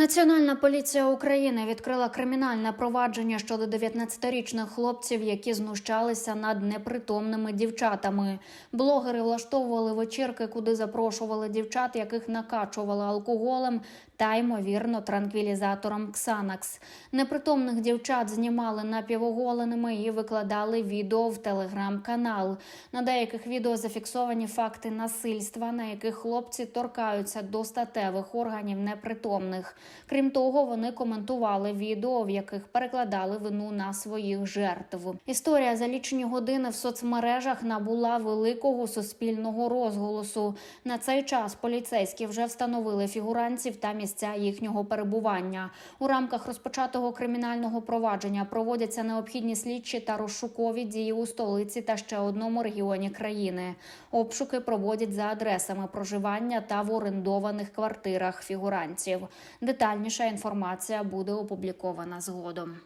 Національна поліція України відкрила кримінальне провадження щодо 19-річних хлопців, які знущалися над непритомними дівчатами. Блогери влаштовували вечірки, куди запрошували дівчат, яких накачували алкоголем та ймовірно транквілізатором Ксанакс. Непритомних дівчат знімали напівоголеними і викладали відео в телеграм-канал. На деяких відео зафіксовані факти насильства, на яких хлопці торкаються до статевих органів непритомних. Крім того, вони коментували відео, в яких перекладали вину на своїх жертв. Історія за лічені години в соцмережах набула великого суспільного розголосу. На цей час поліцейські вже встановили фігурантів та місця їхнього перебування. У рамках розпочатого кримінального провадження проводяться необхідні слідчі та розшукові дії у столиці та ще одному регіоні країни. Обшуки проводять за адресами проживання та в орендованих квартирах фігурантів. Детальніша інформація буде опублікована згодом.